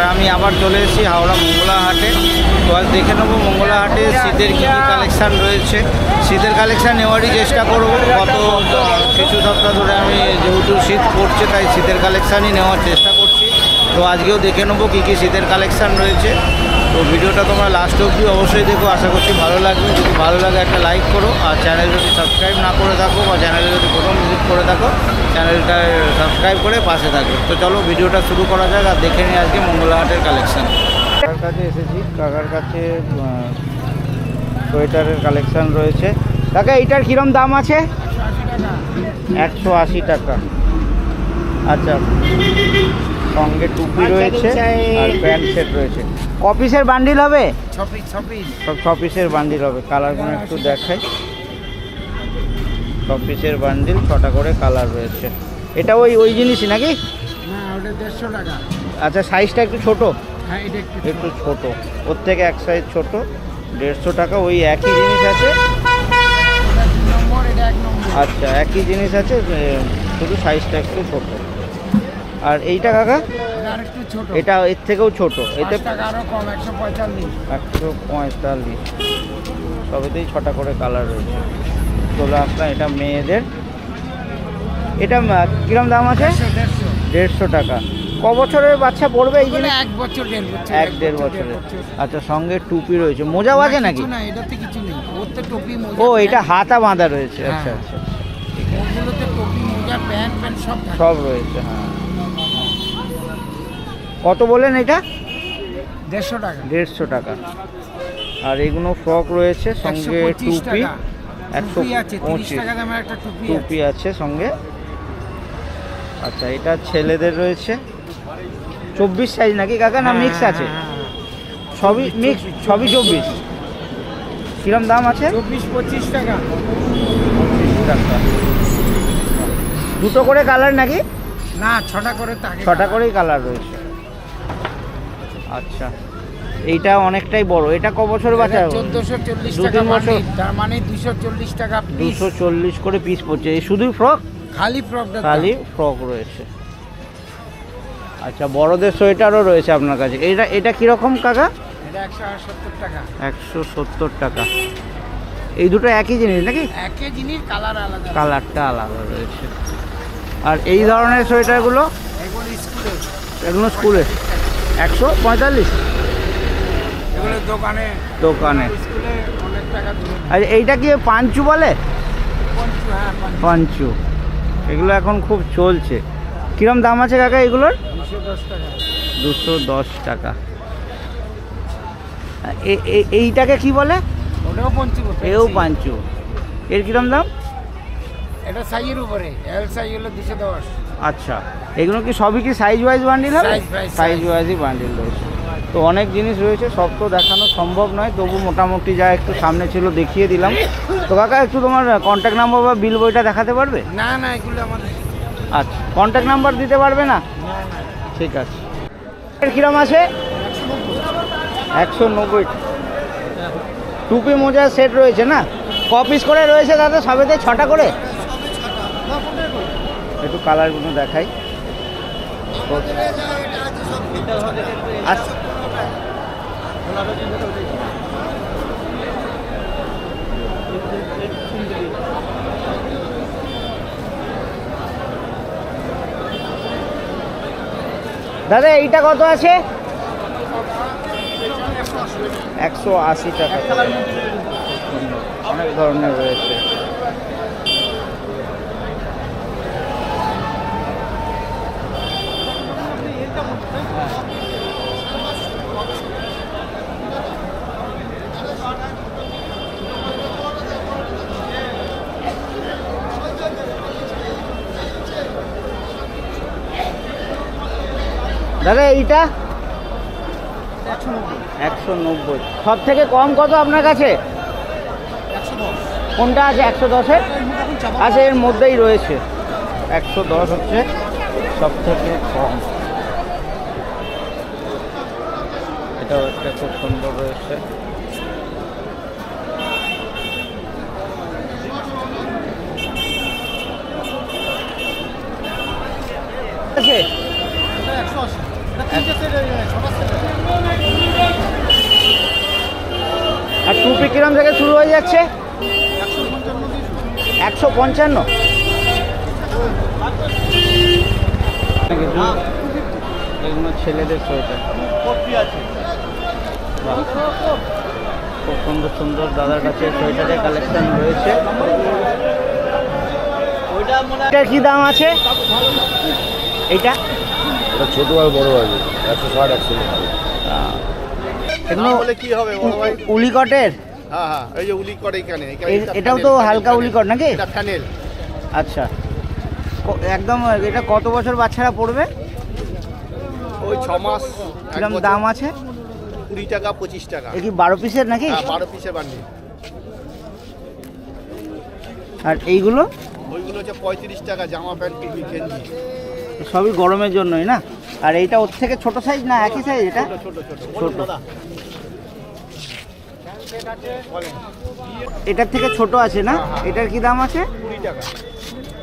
আর আমি আবার চলে এসেছি হাওড়া মঙ্গলা হাটে তো আজ দেখে নেব মঙ্গলা হাটে শীতের কী কী কালেকশান রয়েছে। শীতের কালেকশান নেওয়ারই চেষ্টা করব। গত কিছু সপ্তাহ ধরে আমি যেহেতু শীত পড়ছে, তাই শীতের কালেকশানই নেওয়ার চেষ্টা করছি। তো আজকেও দেখে নেব কী কী শীতের কালেকশান রয়েছে। তো ভিডিওটা তোমরা লাস্ট অবধি অবশ্যই দেখো, আশা করছি ভালো লাগবে। যদি ভালো লাগে একটা লাইক করো, আর চ্যানেল যদি সাবস্ক্রাইব না করে থাকো বা চ্যানেলে যদি প্রথম ভিজিট করে থাকো চ্যানেলটা সাবস্ক্রাইব করে পাশে থাকো। তো চলো ভিডিওটা শুরু করা যাক আর দেখে নিই আজকে মঙ্গলাহাটের কালেকশান কাকার কাছে এসেছি। কাকার কাছে সোয়েটারের কালেকশান রয়েছে। কাকা, এইটার কীরম দাম আছে? একশো আশি টাকা। আচ্ছা। সঙ্গে টুপি রয়েছে আর প্যান্ট সেট রয়েছে। ক পিসের বান্ডিল হবে? সব ছ পিসের বান্ডিল হবে কালারগুলো একটু দেখাই। ছ পিসের বান্ডিল ছটা করে কালার রয়েছে। এটা ওই ওই জিনিসই নাকি? আচ্ছা সাইজটা একটু ছোট? হ্যাঁ একটু ছোট। ওর থেকে এক সাইজ ছোট দেড়শো টাকা ওই একই জিনিস আছে? আচ্ছা একই জিনিস আছে শুধু সাইজটা একটু ছোট। আর এইটা কাকা? এটা এর থেকেও ছোট। এতে একশো পঁয়তাল্লিশ। সবেতেই ছটা করে কালার রয়েছে। চলে আসলাম এটা মেয়েদের। এটা কিরম দাম আছে? দেড়শো টাকা। ক বছরের বাচ্চা পড়বে এই জিনিস? এক বছর দেড় এক দেড় বছরের। আচ্ছা সঙ্গে টুপি রয়েছে। মোজাও আছে নাকি? না এটাতে কিছু নেই। ওর তো ও এটা হাতা বাঁধা রয়েছে। হ্যাঁ। আচ্ছা আচ্ছা। ওগুলোতে মোজা প্যান্ট প্যান্ট সব সব রয়েছে হ্যাঁ। কত বলেন এটা? দেড়শো টাকা। দেড়শো টাকা। আর এগুলো ফ্রক রয়েছে সঙ্গে টুপি। একশো পঁচিশ। টুপি আছে। সঙ্গে। আচ্ছা এটা ছেলেদের রয়েছে। চব্বিশ সাইজ নাকি কাকা না মিক্স আছে? হ্যাঁ, হ্যাঁ, সবই মিক্স সবই চব্বিশ। কিরম দাম আছে? হ্যাঁ। চব্বিশ পঁচিশ টাকা। পঁচিশ টাকা। দুটো করে কালার নাকি? না ছটা করে ছটা করেই কালার রয়েছে। আচ্ছা। এইটা অনেকটাই বড়। এটা ক বছর বাচ্চা চোদ্দশো চল্লিশ টাকা বছর। তার মানে দুশো চল্লিশ টাকা পিস দুশো চল্লিশ করে পিস পড়ছে। এই শুধুই ফ্রক খালি ফ্রকটা খালি ফ্রক রয়েছে। আচ্ছা বড়দের সোয়েটারও রয়েছে আপনার কাছে। এটা এটা কীরকম কাকা? একশো সত্তর টাকা। এই দুটো একই জিনিস নাকি? একই জিনিস কালার আলাদা। কালারটা আলাদা রয়েছে। আর এই ধরনের সোয়েটারগুলো? এগুলো স্কুলে এগুলো স্কুলে একশো পঁয়তাল্লিশ। দোকানে দোকানে। আর এইটা কি পাঞ্চু বলে? হ্যাঁ পাঞ্চু। এগুলো এখন খুব চলছে। কিরম দাম আছে কাকা এগুলোর? দুশো দশ টাকা। এইটাকে কি বলে? এও পাঞ্চু। এর কিরম দাম? এটা সাইজের উপরে এল সাইজ হলো দুশো দশ। আচ্ছা এগুলো কি সবই কি সাইজ ওয়াইজ বান্ডিল হবে? সাইজ ওয়াইজই বান্ডিল রয়েছে। তো অনেক জিনিস রয়েছে সব তো দেখানো সম্ভব নয় তবু মোটামুটি যা একটু সামনে ছিল দেখিয়ে দিলাম। তো কাকা একটু তোমার কন্ট্যাক্ট নাম্বার বা বিল বইটা দেখাতে পারবে? না না এগুলো আমাদের আচ্ছা কন্ট্যাক্ট নাম্বার দিতে পারবে না? ঠিক আছে। কিরম আছে? একশো নব্বই। টুপি মোজার সেট রয়েছে না? ক পিস করে রয়েছে তাতে সবেতে ছটা করে? একটু কালারগুলো দেখাই। আচ্ছা। দাদা এইটা কত আছে? একশো আশি টাকা। অনেক ধরনের রয়েছে। দাদা, এইটা? একশো নব্বই। সব থেকে কম কত আপনার কাছে? কোনটা আছে একশো দশের? আচ্ছা এর মধ্যেই রয়েছে। একশো দশ হচ্ছে সব থেকে কম। এটাও একটা খুব সুন্দর রয়েছে। আছে? আর টুপি কিরম থেকে শুরু হয়ে যাচ্ছে? একশো পঞ্চান্ন। এগুলো ছেলেদের সোয়েটার। খুব সুন্দর সুন্দর দাদার কাছে সোয়েটারের কালেকশন রয়েছে। এটার কি দাম আছে? এইটা এটা ছোট আর বড় আছে একশো ষাট একশো এগুলো বলে কি হবে বড় ভাই? উলিকটের? হ্যাঁ হ্যাঁ এই যে উলি করে এখানে এটাও তো হালকা উলিকট নাকি? এটা ফ্যানেল আচ্ছা। একদম এটা কত বছর বাচ্চারা পড়বে? ওই ছ মাস কিরম দাম আছে? কুড়ি টাকা পঁচিশ টাকা। এ কি বারো পিসের নাকি? হ্যাঁ বারো পিসে বান্ডি আর এইগুলো? ওইগুলো হচ্ছে পঁয়ত্রিশ টাকা জামা প্যান্ট গেঞ্জি। সবই গরমের জন্যই না? আর এইটা ওর থেকে ছোট সাইজ না একই সাইজ এটা? ছোট এটার থেকে ছোট আছে না? এটার কি দাম আছে? কুড়ি টাকা।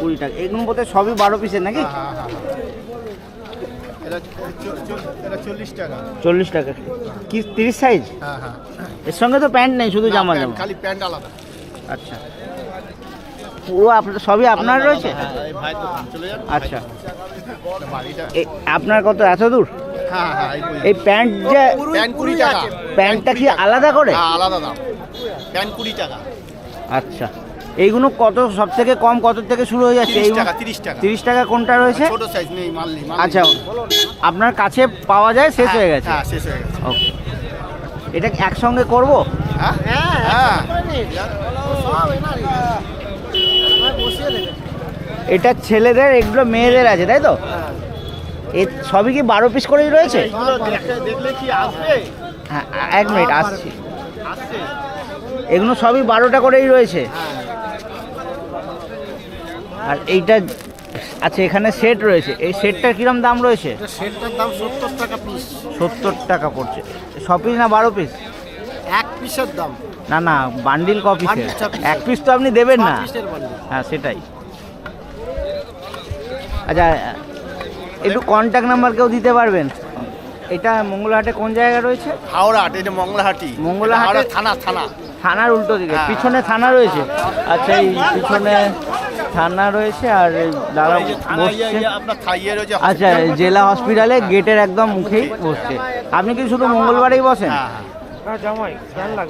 কুড়ি টাকা। এগুলো বোধহয় সবই বারো পিসের নাকি? হ্যাঁ হ্যাঁ হ্যাঁ। চল্লিশ টাকা। কি তিরিশ সাইজ হ্যাঁ হ্যাঁ। এর সঙ্গে তো প্যান্ট নেই শুধু জামা জামা। খালি প্যান্ট আলাদা। আচ্ছা। পুরো আপনার সবই আপনার রয়েছে? হ্যাঁ, এই ভাই তো চলে যান আচ্ছা। এ- আপনার কত? এত দূর? হ্যাঁ হ্যাঁ এই প্যান্ট যে প্যান্ট কুড়ি টাকা। প্যান্টটা কি আলাদা করে? হ্যাঁ আলাদা দাম। প্যান্ট কুড়ি টাকা। আচ্ছা। এইগুলো কত সব থেকে কম কত থেকে শুরু হয়ে যাচ্ছে? তিরিশ এইগুলো টাকা তিরিশ তিরিশ টাকা কোনটা রয়েছে? ছোট সাইজ নেই মাল নেই মাল আচ্ছা। আপনার কাছে পাওয়া যায় শেষ হয়ে গেছে? হ্যাঁ হয়ে গেছে। ওকে এটা একসঙ্গে করব? হ্যাঁ হ্যাঁ এটা ছেলেদের এগুলো মেয়েদের আছে তাই তো? এ সবই কি বারো পিস করেই রয়েছে? হ্যাঁ এক মিনিট আসছি। এগুলো সবই বারোটা করেই রয়েছে। আর এইটা আচ্ছা এখানে সেট রয়েছে। এই সেটটার কিরম দাম রয়েছে? সেটটার দাম সত্তর টাকা পিস সত্তর টাকা পড়ছে। ছ পিস না বারো পিস এক পিসের দাম। না না বান্ডিল ক পিসের। এক পিস তো আপনি দেবেন না। হ্যাঁ সেটাই। আচ্ছা একটু কন্ট্যাক্ট নাম্বার কেউ দিতে পারবেন? এটা মঙ্গলহাটে কোন জায়গায় রয়েছে? হাওড়া এটা মঙ্গলাহাটি। মঙ্গলাহাটি? থানা থানা। থানার উল্টো দিকে হ্যাঁ। পিছনে থানা রয়েছে? আচ্ছা এই পিছনে থানা রয়েছে আর দাদা ইয়ে- বসছে। ইয়ে আচ্ছা জেলা হসপিটালে গেটের একদম মুখেই বসছে। আপনি কি শুধু মঙ্গলবারেই বসেন? হ্যাঁ হ্যাঁ।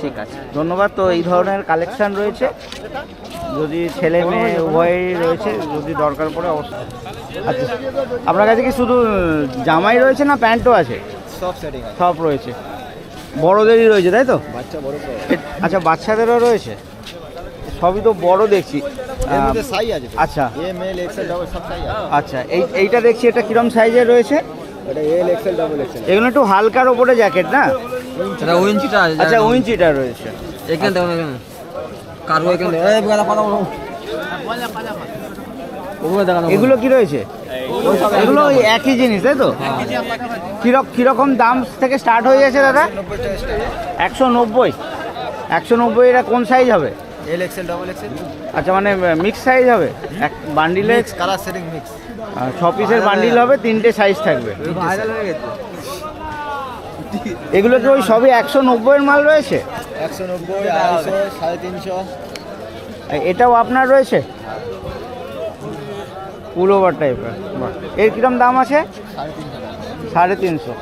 ঠিক আছে। ধন্যবাদ তো এই ধরনের কালেকশন রয়েছে। যদি ছেলে মেয়ে উভয়ই রয়েছে যদি দরকার পড়ে অবশ্যই। আচ্ছা আপনার কাছে কি শুধু জামাই রয়েছে না প্যান্টও আছে? সব সেটিং সব রয়েছে। বড়দেরই রয়েছে তাই তো? বাচ্চা বড় আচ্ছা বাচ্চাদেরও রয়েছে? সবই তো বড় দেখছি। আচ্ছা। এম এল এক্সেল ডাবল সব সাই আছে। আচ্ছা এই এইটা দেখছি এটা কিরম সাইজের রয়েছে? এটা এল এক্সেল ডাবল এক্সেল এগুলো একটু হালকার ওপরে জ্যাকেট না? এটা আচ্ছা রয়েছে। এখানে দেখুন এখানে কারও এখানে এই বেলা কথা বলো এগুলো কি রয়েছে? এগুলো ওই একই জিনিস তাই তো? কিরক কীরকম দাম থেকে স্টার্ট হয়ে গেছে দাদা? একশো নব্বই। একশো নব্বই এটা কোন সাইজ হবে? এল এক্সেল ডাবল এক্সেল আচ্ছা মানে মিক্স সাইজ হবে? এক বান্ডিলে কালার সেটিং মিক্স ছ পিসের বান্ডিল হবে তিনটে সাইজ থাকবে। ভাইরাল হয়ে গেছে। এগুলো কি ওই সবই একশো নব্বইয়ের মাল রয়েছে? একশো নব্বই আড়াইশো সাড়ে তিনশো। এটাও আপনার রয়েছে? পুল ওভার টাইপের এর কিরম দাম আছে? সাড়ে তিনশো।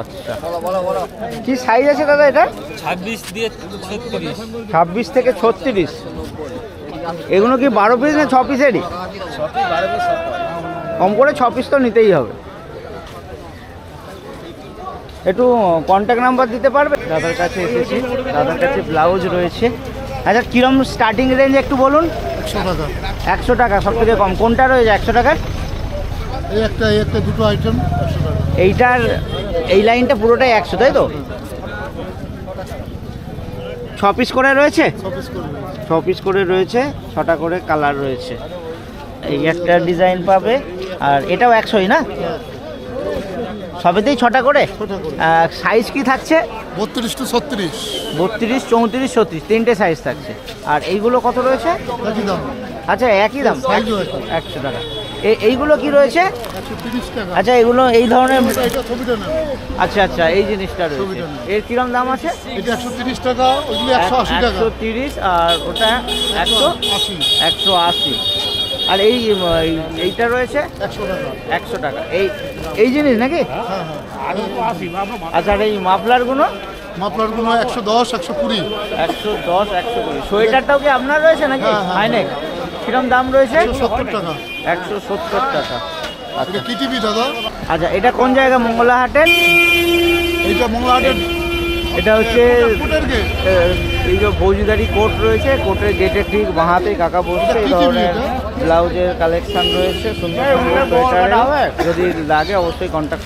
আচ্ছা। বলো বলো বলো কি সাইজ আছে দাদা এটা? ছাব্বিশ দিয়ে ছত্রিশ। ছাব্বিশ থেকে ছত্রিশ। এগুলো কি বারো পিস না ছ পিসেরই কম করে ছ পিস তো নিতেই হবে। একটু কন্ট্যাক্ট নাম্বার দিতে পারবে? দাদার কাছে এসেছি। দাদার কাছে ব্লাউজ রয়েছে। আচ্ছা কিরম স্টার্টিং রেঞ্জ একটু বলুন? একশো টাকা। সব থেকে কম। কোনটা রয়েছে একশো টাকার? এই একটা একটা দুটো আইটেম টাকা। এইটার এই লাইনটা পুরোটাই একশো তাই তো? ছ পিস করে রয়েছে? ছ পিস করবে ছ পিস করে রয়েছে ছটা করে কালার রয়েছে। এই একটা ডিজাইন পাবে। আর এটাও একশোই না? সবেতেই ছটা করে? সাইজ কি থাকছে? বত্রিশ টু ছত্রিশ। বত্রিশ চৌত্রিশ ছত্রিশ তিনটে সাইজ থাকছে। আর এইগুলো কত রয়েছে? আচ্ছা একই দাম। একশো টাকা। এইগুলো কি রয়েছে? আচ্ছা এগুলো এই ধরনের আচ্ছা আচ্ছা এই জিনিসটা রয়েছে। এর কিরম দাম আছে? একশো তিরিশ আর ওটা একশো একশো আশি। আর এই এই- এইটা রয়েছে একশো টাকা। এই এই জিনিস নাকি? হ্যাঁ হ্যাঁ আচ্ছা আর এই মাফলারগুলো মাপলারগুলো একশো দশ একশো কুড়ি। একশো দশ একশো কুড়ি। সোয়েটারটাও কি আপনার রয়েছে নাকি? হ্যাঁ, হ্যাঁ। হাইনেক? কিরম দাম রয়েছে? সত্তর টাকা। একশো সত্তর টাকা। আচ্ছা। কি টিভি দাদা? আচ্ছা এটা কোন জায়গা? মঙ্গলা হাটের এইটা মংলাহাটের এটা হচ্ছে এই যে ফৌজিদারি কোর্ট রয়েছে কোর্টের গেটে ঠিক বাঁহাতে কাকা বসছে এই ধরনের ব্লাউজের কালেকশন রয়েছে সুন্দর সুন্দর যদি লাগে অবশ্যই কন্ট্যাক্ট